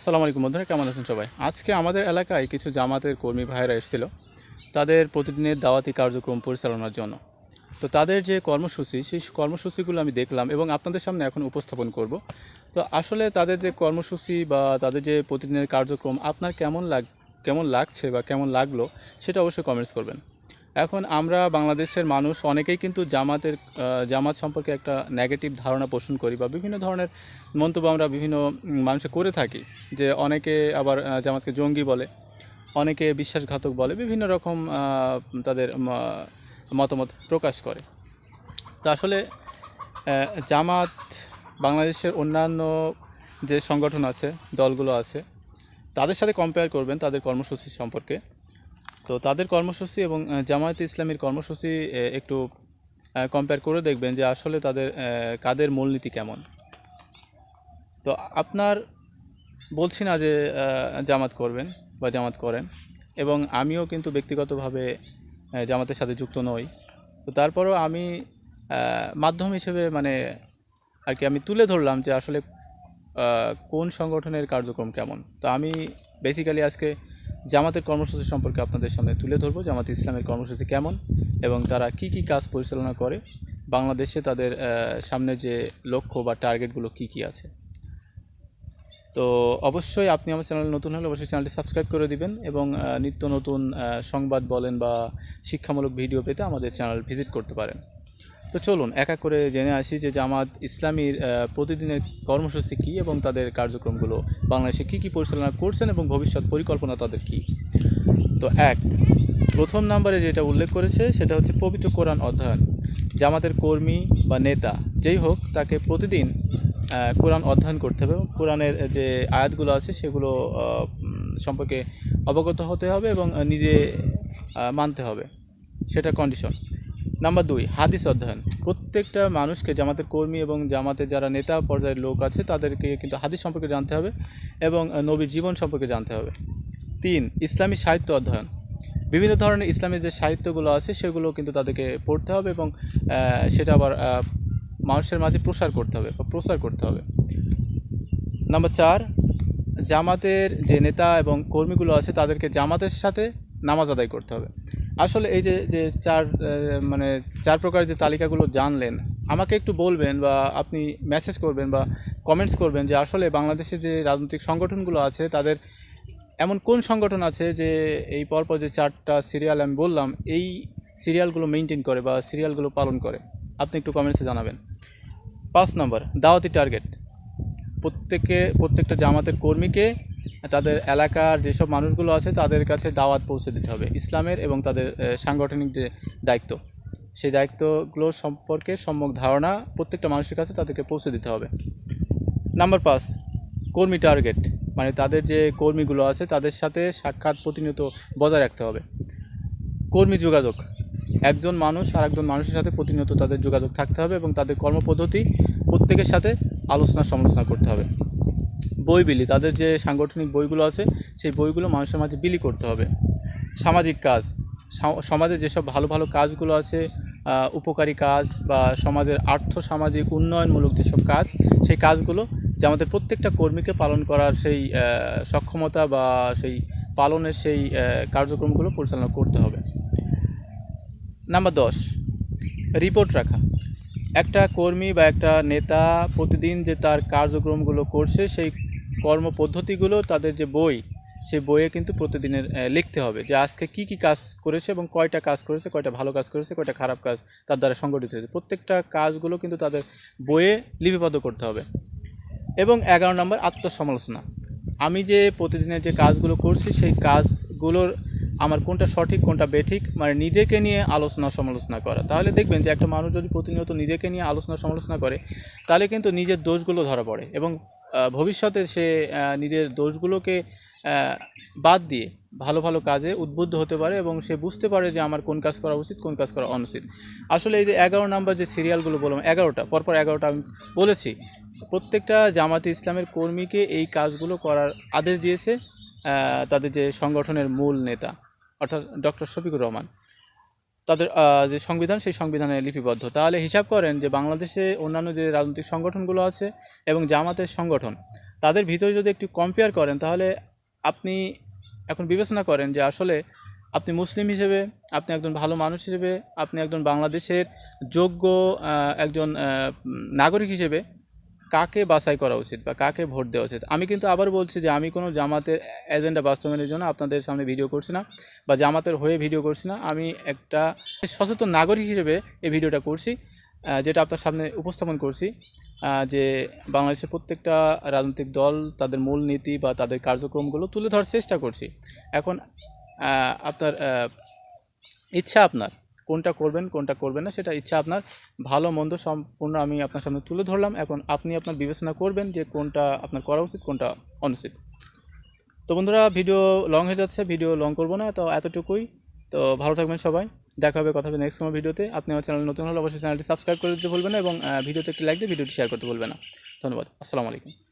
আসসালামু আলাইকুম বন্ধুরা, কেমন আছেন সবাই? আজকে আমাদের এলাকায় কিছু জামাতের কর্মী ভাইরা এসেছিল। তাদের প্রতিদিনের দাওয়াতি কার্যক্রম পরিচালনার জন্য। তো তাদের যে কর্মসূচি, সেই কর্মসূচিগুলো আমি দেখলাম এবং আপনাদের সামনে এখন উপস্থাপন করব। তো আসলে তাদের যে কর্মসূচি বা তাদের যে প্রতিদিনের কার্যক্রম, আপনার কেমন লাগ, কেমন লাগছে বা কেমন লাগল, সেটা অবশ্যই কমেন্টস করবেন। এখন আমরা বাংলাদেশের মানুষ অনেকেই কিন্তু জামাতের জামাত সম্পর্কে একটা নেগেটিভ ধারণা পোষণ করি বা বিভিন্ন ধরনের মন্তব্য আমরা বিভিন্ন মানুষে করে থাকি, যে অনেকে আবার জামাতকে জঙ্গি বলে, অনেকে বিশ্বাসঘাতক বলে, বিভিন্ন রকম তাদের মতামত প্রকাশ করে। তো আসলে জামাত বাংলাদেশের অন্যান্য যে সংগঠন আছে, দলগুলো আছে, তাদের সাথে কম্পেয়ার করবেন তাদের কর্মসূচি সম্পর্কে। তো তাদের কর্মসূচি এবং জামায়াতে ইসলামীর কর্মসূচি একটু কম্পেয়ার করে দেখবেন যে আসলে তাদের কাদের মূলনীতি কেমন। তো আপনার বলছি না যে জামাত করবেন বা জামাত করেন, এবং আমিও কিন্তু ব্যক্তিগতভাবে জামাতের সাথে যুক্ত নই। তো তারপরেও আমি মাধ্যম হিসেবে মানে আর কি আমি তুলে ধরলাম যে আসলে কোন সংগঠনের কার্যক্রম কেমন। তো আমি বেসিক্যালি আজকে জামাতের কর্মসূচি সম্পর্কে আপনাদের সামনে তুলে ধরবো। জামাত ইসলামের কর্মসূচি কেমন এবং তারা কি কি কাজ পরিচালনা করে? বাংলাদেশে তাদের সামনে যে লক্ষ্য বা টার্গেটগুলো কি কি আছে? তো অবশ্যই আপনি আমার চ্যানেল নতুন হলে অবশ্যই চ্যানেলটি সাবস্ক্রাইব করে দিবেন এবং নিত্য নতুন সংবাদ বলেন বা শিক্ষামূলক ভিডিও পেতে আমাদের চ্যানেল ভিজিট করতে পারেন। তো চলুন, এক এক করে জেনে আসি যে জামাত ইসলামীর প্রতিদিনের কর্মসূচি কী এবং তাদের কার্যক্রমগুলো বাংলাদেশে কী কী পরিচালনা করছেন এবং ভবিষ্যৎ পরিকল্পনা তাদের কী? তো এক, প্রথম নাম্বারে যেটা উল্লেখ করেছে সেটা হচ্ছে পবিত্র কোরআন অধ্যয়ন। জামাতের কর্মী বা নেতা যেই হোক, তাকে প্রতিদিন কোরআন অধ্যয়ন করতে হবে কোরআনের যে আয়াতগুলো আছে সেগুলো সম্পর্কে অবগত হতে হবে এবং নিজে মানতে হবে। সেটা কন্ডিশন নাম্বার দুই, হাদিস অধ্যয়ন। প্রত্যেকটা মানুষকে, জামাতের কর্মী এবং জামাতের যারা নেতা পর্যায়ের লোক আছে, তাদেরকে কিন্তু হাদিস সম্পর্কে জানতে হবে এবং নবীর জীবন সম্পর্কে জানতে হবে। তিন, ইসলামী সাহিত্য অধ্যয়ন। বিভিন্ন ধরনের ইসলামী যে সাহিত্যগুলো আছে, সেগুলো কিন্তু তাদেরকে পড়তে হবে এবং সেটা আবার মানুষের মাঝে প্রসার করতে হবে বা প্রসার করতে হবে। নাম্বার চার, জামাতের যে নেতা এবং কর্মীগুলো আছে, তাদেরকে জামাতের সাথে নামাজ আদায় করতে হবে। আসলে এই যে যে চার মানে চার প্রকার যে তালিকাগুলো জানলেন, আমাকে একটু বলবেন বা আপনি মেসেজ করবেন বা কমেন্টস করবেন যে আসলে বাংলাদেশে যে রাজনৈতিক সংগঠনগুলো আছে, তাদের এমন কোন সংগঠন আছে যে এই পরপর যে চারটা সিরিয়াল আমি বললাম, এই সিরিয়ালগুলো মেনটেন করে বা সিরিয়ালগুলো পালন করে? আপনি একটু কমেন্টসে জানাবেন। পাঁচ নম্বর, দাওয়াতি টার্গেট প্রত্যেকে, প্রত্যেকটা জামাতের কর্মীকে তাদের এলাকার যেসব মানুষগুলো আছে, তাদের কাছে দাওয়াত পৌঁছে দিতে হবে। ইসলামের এবং তাদের সাংগঠনিক যে দায়িত্ব, সেই দায়িত্বগুলো সম্পর্কে সম্যক ধারণা প্রত্যেকটা মানুষের কাছে তাদেরকে পৌঁছে দিতে হবে। নাম্বার পাঁচ, কর্মী টার্গেট মানে তাদের যে কর্মীগুলো আছে, তাদের সাথে সাক্ষাৎ প্রতিনিয়ত বজায় রাখতে হবে। কর্মী যোগাযোগ, একজন মানুষ আর একজন মানুষের সাথে প্রতিনিয়ত তাদের যোগাযোগ থাকতে হবে এবং তাদের কর্মপদ্ধতি প্রত্যেকের সাথে আলোচনা সমালোচনা করতে হবে। বই বিলি, তাদের যে সাংগঠনিক বইগুলো আছে, সেই বইগুলো মানুষের মাঝে বিলি করতে হবে। সামাজিক কাজ সমাজে যেসব ভালো ভালো কাজগুলো আছে উপকারী কাজ বা সমাজের আর্থ সামাজিক উন্নয়নমূলক যেসব কাজ, সেই কাজগুলো যে আমাদের প্রত্যেকটা কর্মীকে পালন করার সেই সক্ষমতা বা সেই পালনের সেই কার্যক্রমগুলো পরিচালনা করতে হবে। নাম্বার দশ, রিপোর্ট রাখা। একটা কর্মী বা একটা নেতা প্রতিদিন যে তার কার্যক্রমগুলো করছে, সেই কর্মপদ্ধতিগুলো, তাদের যে বই সে বইয়ে কিন্তু প্রতিদিনের লিখতে হবে যে আজকে কি কি কাজ করেছে এবং কয়টা কাজ করেছে, কয়টা ভালো কাজ করেছে, কয়টা খারাপ কাজ তার দ্বারা সংগঠিত হয়েছে। প্রত্যেকটা কাজগুলো কিন্তু তাদের বইয়ে লিপিবদ্ধ করতে হবে। এবং এগারো নম্বর, আত্মসমালোচনা। আমি যে প্রতিদিনের যে কাজগুলো করছি, সেই কাজগুলোর আমার কোনটা সঠিক, কোনটা বেঠিক মানে নিজেকে নিয়ে আলোচনা সমালোচনা করা। তাহলে দেখবেন যে একটা মানুষ যদি প্রতিনিয়ত নিজেকে নিয়ে আলোচনা সমালোচনা করে, তাহলে কিন্তু নিজের দোষগুলো ধরা পড়ে। এবং ভবিষ্যতে সে নিজের দোষগুলোকে বাদ দিয়ে ভালো ভালো কাজে উদ্বুদ্ধ হতে পারে এবং সে বুঝতে পারে যে আমার কোন কাজ করা উচিত, কোন কাজ করা অনুচিত আসলে এই যে এগারো নাম্বার যে সিরিয়ালগুলো বললাম, এগারোটা, পরপর এগারোটা আমি বলেছি, প্রত্যেকটা জামাতে ইসলামের কর্মীকে এই কাজগুলো করার আদেশ দিয়েছে তাদের যে সংগঠনের মূল নেতা, অর্থাৎ ডক্টর শফিকুর রহমান। তাদের যে সংবিধান, সেই সংবিধানে লিপিবদ্ধ। তাহলে হিসাব করেন যে বাংলাদেশে অন্যান্য যে রাজনৈতিক সংগঠনগুলো আছে এবং জামাতের সংগঠন, তাদের ভিতরে যদি একটু কম্পেয়ার করেন, তাহলে আপনি এখন বিবেচনা করেন যে আসলে আপনি মুসলিম হিসেবে, আপনি একজন ভালো মানুষ হিসেবে, আপনি একজন বাংলাদেশের যোগ্য একজন নাগরিক হিসেবে কাকে বাছাই করা উচিত বা কাকে ভোট দেওয়া উচিত? আমি কিন্তু আবার বলছি যে আমি কোনো জামাতের এজেন্ডা বাস্তবায়নের জন্য আপনাদের সামনে ভিডিও করছি না বা জামাতের হয়ে ভিডিও করছি না। আমি একটা সচেতন নাগরিক হিসেবে এই ভিডিওটা করছি যেটা আপনার সামনে উপস্থাপন করছি যে বাংলাদেশের প্রত্যেকটা রাজনৈতিক দল, তাদের মূল নীতি বা তাদের কার্যক্রমগুলো তুলে ধরার চেষ্টা করছি। এখন আপনার ইচ্ছা আপনার কোনটা করবেন কোনটা করবেন না, সেটা ইচ্ছা আপনার। ভালো, মন্দ সম্পূর্ণ আমি আপনার সামনে তুলে ধরলাম। এখন আপনি আপনার বিবেচনা করবেন যে কোনটা আপনার করা উচিত, কোনটা অনুচিত। তো বন্ধুরা, ভিডিও লং হয়ে যাচ্ছে, ভিডিও লং করব না, তো এতটুকুই। তো ভালো থাকবেন সবাই। দেখা হবে কথা হবে নেক্সট সময় ভিডিওতে। আপনি আমার চ্যানেল নতুন হলে অবশ্যই চ্যানেলটি সাবস্ক্রাইব করে দিতে ভুলবেন না এবং ভিডিওতে একটি লাইক দিয়ে ভিডিওটি শেয়ার করতে ভুলবেন না। ধন্যবাদ। আসসালামু আলাইকুম।